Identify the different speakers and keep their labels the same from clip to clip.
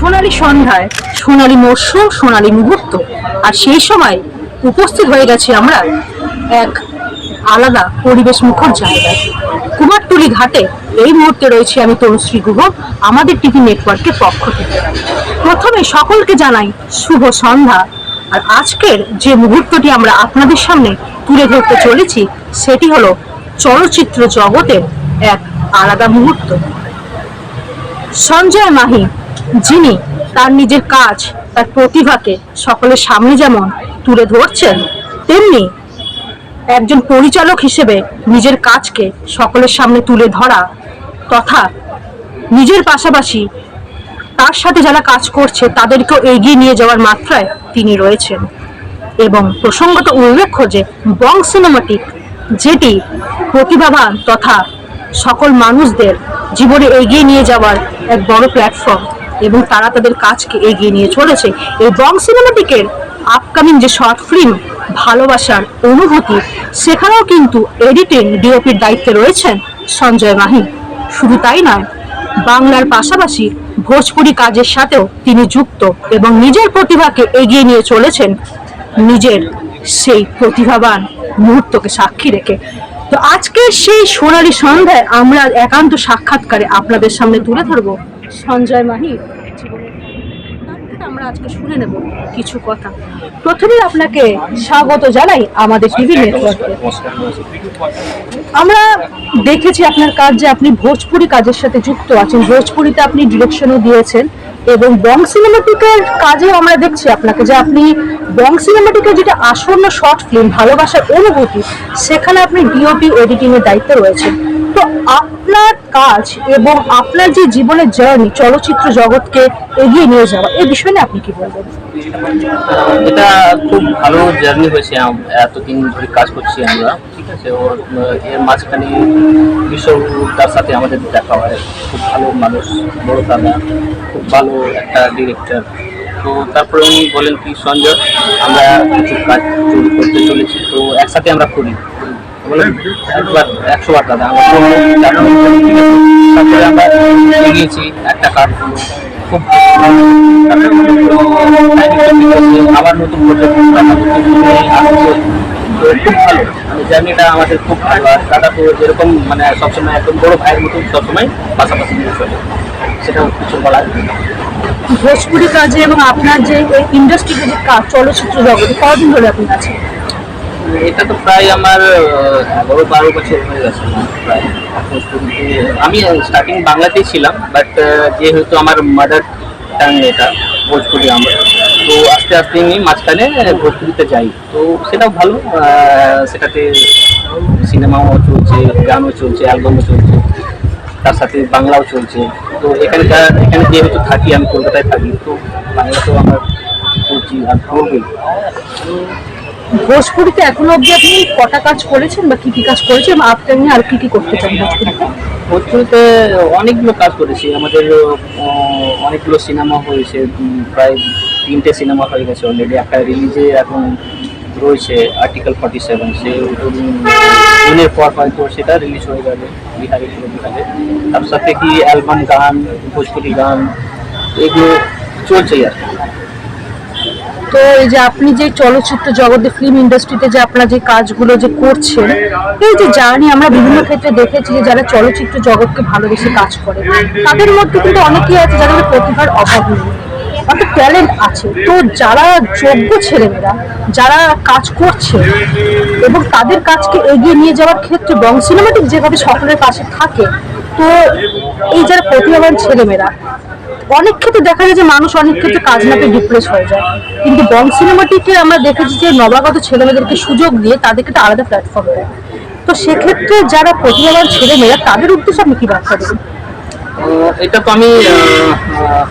Speaker 1: সোনালী সন্ধ্যায়, সোনালী মরশুম, সোনালী মুহূর্ত। আর সেই সময় উপস্থিত হয়ে গেছি আমরা এক আলাদা পরিবেশ মুখর জায়গায়। কুমারটুলি ঘাটে এই মুহূর্তে রয়েছে আমি তনুশ্রী গুহ, আমাদের টিভি নেটওয়ার্কের পক্ষ থেকে। প্রথমে সকলকে জানাই শুভ সন্ধ্যা। আর আজকের যে মুহূর্তটি আমরা আপনাদের সামনে তুলে ধরতে চলেছি, সেটি হলো চলচ্চিত্র জগতের এক আলাদা মুহূর্ত। সঞ্জয় মাহি যিনি তার নিজের কাজ, তার প্রতিভাকে সকলের সামনে যেমন তুলে ধরছেন, তেমনি একজন পরিচালক হিসেবে নিজের কাজকে সকলের সামনে তুলে ধরা তথা নিজের পাশাপাশি তার সাথে যারা কাজ করছে, তাদেরকেও এগিয়ে নিয়ে যাওয়ার মাত্রায় তিনি রয়েছেন। এবং প্রসঙ্গত উল্লেখ্য যে, বং সিনেমাটিক যেটি প্রতিভাবান তথা সকল মানুষদের জীবনে এগিয়ে নিয়ে যাওয়ার এক বড় প্ল্যাটফর্ম এবং তারা তাদের কাজকে এগিয়ে নিয়ে চলেছে। এই বং সিনেমাটিকের আপকামিং যে শর্ট ফিল্ম ভালোবাসার অনুভূতি, সেখানেও কিন্তু এডিটিং ডিওপির দায়িত্বে রয়েছেন সঞ্জয় মাহি। শুধু তাই নয়, বাংলার পাশাপাশি ভোজপুরি কাজের সাথেও তিনি যুক্ত এবং নিজের প্রতিভাকে এগিয়ে নিয়ে চলেছেন নিজের সেই প্রতিভাবান মুহূর্তকে সাক্ষী রেখে। তো আজকে সেই সোনালী সন্ধ্যায় আমরা একান্ত সাক্ষাৎকারে আপনাদের সামনে তুলে ধরবো সঞ্জয় থেকে আমরা আজকে শুনে নেব কিছু কথা। প্রথমেই আপনাকে স্বাগত জানাই আমাদের টিভি নেটওয়ার্কে আমরা দেখেছি আপনার কাজ যে আপনি ভোজপুরি কাজের সাথে যুক্ত আছেন। ভোজপুরিতে আপনি ডিরেকশনও দিয়েছেন এবং বং সিনেমাটিকের কাজে আমরা দেখছি আপনাকে যে আপনি বং সিনেমাটিকের যেটা আসন্ন শর্ট ফিল্ম ভালোবাসার অনুভূতি সেখানে আপনি ডিওপি এডিটিংয়ের দায়িত্বে রয়েছেন। তো আপনার কাজ এবং আপনার যে জীবনের জার্নি চলচ্চিত্র জগৎকে এগিয়ে নিয়ে যাওয়া এই বিষয়ে আপনি কি বলবেন?
Speaker 2: এটা খুব ভালো জার্নি হয়েছে এতদিন ধরে কাজ করছি আমরা, ঠিক আছে? ওর এর মাঝখানে বিশ্বরূপটার সাথে আমাদের দেখা হয়। খুব ভালো মানুষ, বড় দাদা, খুব ভালো একটা ডিরেক্টর তো তারপরে উনি বলেন কি, সঞ্জয়, আমরা কিছু কাজ করতে চলেছি। তো একসাথে আমরা করি। একশো বার দাদা তারপরে আমরা এগিয়েছি একটা খুব আবার নতুন প্রজেক্ট আসছে তো খুব ভালো জার্নিটা আমাদের খুব ভালো। আর দাদা তো যেরকম মানে সবসময় একদম বড় ভাইয়ের মতন সবসময় পাশাপাশি নিয়ে চলে। সেটা কিছু বলার
Speaker 1: ভোজপুরি কাজে এবং আপনার যে ইন্ডাস্ট্রিতে যে কাজ চলচ্চিত্র জগতে কতদিন ধরে আপনি আছেন?
Speaker 2: এটা তো প্রায় আমার এগারো বারো বছর হয়ে গেছে, প্রায় আমি স্টার্টিং বাংলাতেই ছিলাম বাট যেহেতু আমার মাদার টাং এটা, ভোজপুরি আমরা, তো আস্তে আস্তে আমি মাঝখানে ভোজপুরিতে যাই। তো সেটাও ভালো সেটাতে সিনেমাও চলছে, গানও চলছে অ্যালবামও চলছে, তার সাথে বাংলাও চলছে। তো এখানকার, এখানে যেহেতু থাকি, আমি কলকাতায় থাকি, তো বাংলা তো আমার আর
Speaker 1: ভোজপুরিতে এখনও অবধি আপনি কটা কাজ করেছেন বা কি কি কাজ করেছেন? এবং আপনি আর কি কি করতে চান ভোজপুরিতে?
Speaker 2: ভোজপুরিতে অনেকগুলো কাজ করেছি। আমাদের অনেকগুলো সিনেমা হয়েছে। প্রায় তিনটে সিনেমা হয়ে গেছে অলরেডি একটা রিলিজে এখন রয়েছে আর্টিকেল ফর্টি সেভেন সে জুনের পর হয়তো সেটা রিলিজ হয়ে যাবে বিহারে বিহারে। তার সাথে কি অ্যালবাম গান, ভোজপুরি গান, এগুলো চলছেই আর।
Speaker 1: তো এই যে আপনি যে চলচ্চিত্র জগতে ফিল্ম ইন্ডাস্ট্রিতে যে আপনার যে কাজগুলো যে করছেন, এই যে জার্নি আমরা বিভিন্ন ক্ষেত্রে দেখেছি যে যারা চলচ্চিত্র জগৎকে ভালোবেসে কাজ করে, তাদের মধ্যে কিন্তু অনেকেই আছে যাদের প্রতিভার অভাব নেই, অর্থাৎ ট্যালেন্ট আছে। তো যারা যোগ্য ছেলেমেয়েরা, যারা কাজ করছে এবং তাদের কাজকে এগিয়ে নিয়ে যাওয়ার ক্ষেত্রে বং সিনেমাটিক যেভাবে সকলের পাশে থাকে, তো এই যারা প্রতিভাবান ছেলেমেয়েরা অনেক ক্ষেত্রে দেখা যায় যে মানুষ অনেক ক্ষেত্রে কাজ না পেয়ে ডিপ্রেস হয়ে যায়। কিন্তু বং সিনেমাটিকে আমরা দেখেছি যে নবাগত ছেলেমেয়েদেরকে সুযোগ দিয়ে তাদেরকে একটা আলাদা প্ল্যাটফর্ম দেয়। তো সেক্ষেত্রে যারা প্রতিভাবান ছেলেমেয়েরা তাদের উদ্দেশ্যে আপনি কি ব্যাখ্যা দেবেন?
Speaker 2: এটা তো আমি আহ,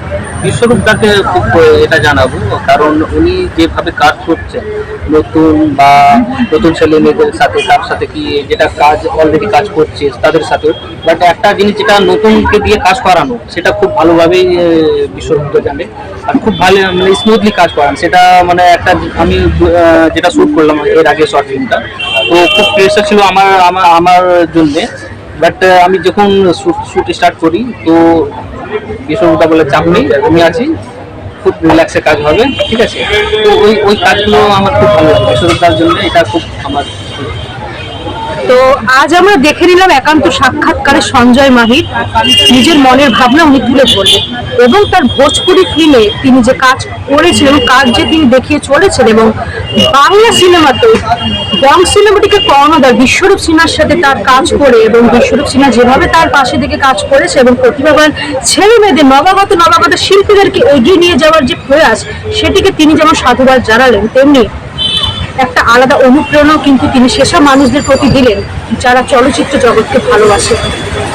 Speaker 2: খুব এটা জানাব। কারণ উনি যেভাবে কাজ করছেন নতুন বা নতুন ছেলে মেয়েদের সাথে তার সাথে কি যেটা কাজ অলরেডি কাজ করছে তাদের সাথে বাট একটা জিনিস যেটা নতুনকে দিয়ে কাজ করানো সেটা খুব ভালোভাবেই আহ, বিশ্বরূপটা জানে। আর খুব ভালো মানে স্মুথলি কাজ করান। সেটা মানে একটা আমি যেটা শ্যুট করলাম এর আগে শর্ট ফিল্মটা তো খুব প্রেশার ছিল আমার আমার আমার জন্যে। বাট আমি যখন শুট স্টার্ট করি, তো বিশ্বরূপা বলে, চাপ নেই আমি আছি, খুব রিল্যাক্সে কাজ হবে, ঠিক আছে? তো ওই ওই কাজগুলো আমার খুব ভালো লাগে বিশ্বরূপার জন্য এটা খুব আমার
Speaker 1: তো আজ আমরা দেখে নিলাম একান্ত সাক্ষাৎকারে সঞ্জয় মাহির, নিজের মনের ভাবনা উনি তুলে ধরলেন এবং তার ভোজপুরি ফিল্মে তিনি যে কাজ করেছেন এবং কাজ যে তিনি দেখিয়ে চলেছেন এবং বাংলা সিনেমাতে বং সিনেমাটিকে কর্ণধার বিশ্বরূপ সিনহার সাথে তার কাজ করে এবং বিশ্বরূপ সিনহা যেভাবে তার পাশে থেকে কাজ করেছে এবং প্রতিভাবান ছেলে মেয়েদের, নবাগত নবাগত শিল্পীদেরকে এগিয়ে নিয়ে যাওয়ার যে প্রয়াস, সেটিকে তিনি যেমন সাধুবাদ জানালেন, তেমনি একটা আলাদা অনুপ্রেরণাও কিন্তু তিনি সেসব মানুষদের প্রতি দিলেন, যারা চলচ্চিত্র জগৎকে ভালোবাসে।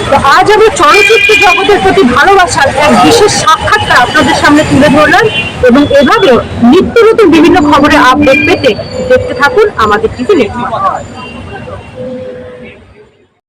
Speaker 1: তো আজ আমি চলচ্চিত্র জগতের প্রতি ভালোবাসার এক বিশেষ সাক্ষাৎটা আপনাদের সামনে তুলে ধরলাম এবং এভাবেও নিত্য নতুন বিভিন্ন খবরের আপডেট পেতে দেখতে থাকুন আমাদের টিভি নেটওয়ার্ক